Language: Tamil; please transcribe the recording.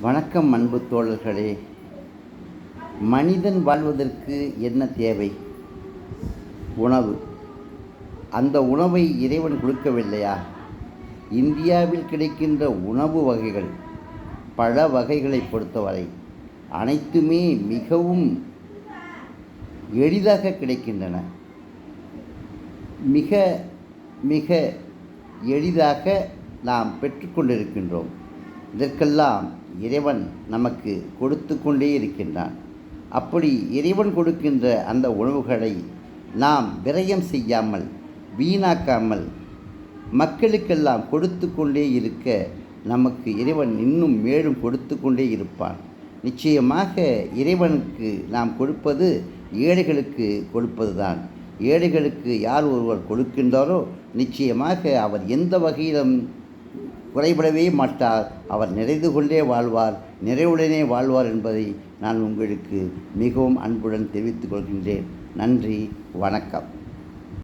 வணக்கம் அன்பு தோழர்களே. மனிதன் வாழ்வதற்கு என்ன தேவை? உணவு. அந்த உணவை இறைவன் கொடுக்கவில்லையா? இந்தியாவில் கிடைக்கின்ற உணவு வகைகள் பல வகைகளை பொறுத்தவரை அனைத்துமே மிகவும் எளிதாக கிடைக்கின்றன. மிக மிக எளிதாக நாம் பெற்றுக்கொண்டிருக்கின்றோம் இதற்கெல்லாம் இறைவன் நமக்கு கொடுத்து கொண்டே இருக்கின்றான். அப்படி இறைவன் கொடுக்கின்ற அந்த உணவுகளை நாம் விரயம் செய்யாமல் வீணாக்காமல் மக்களுக்கெல்லாம் கொடுத்து கொண்டே இருக்க நமக்கு இறைவன் இன்னும் மேலும் கொடுத்து கொண்டே இருப்பான். நிச்சயமாக இறைவனுக்கு நாம் கொடுப்பது ஏழைகளுக்கு கொடுப்பதுதான். ஏழைகளுக்கு யார் ஒருவர் கொடுக்கின்றாரோ நிச்சயமாக அவர் எந்த வகையிலும் குறைபடவே மாட்டார். அவர் நிறைந்து கொண்டே வாழ்வார். நிறைவுடனே வாழ்வார் என்பதை நான் உங்களுக்கு மிகவும் அன்புடன் தெரிவித்துக் கொள்கின்றேன். நன்றி. வணக்கம்.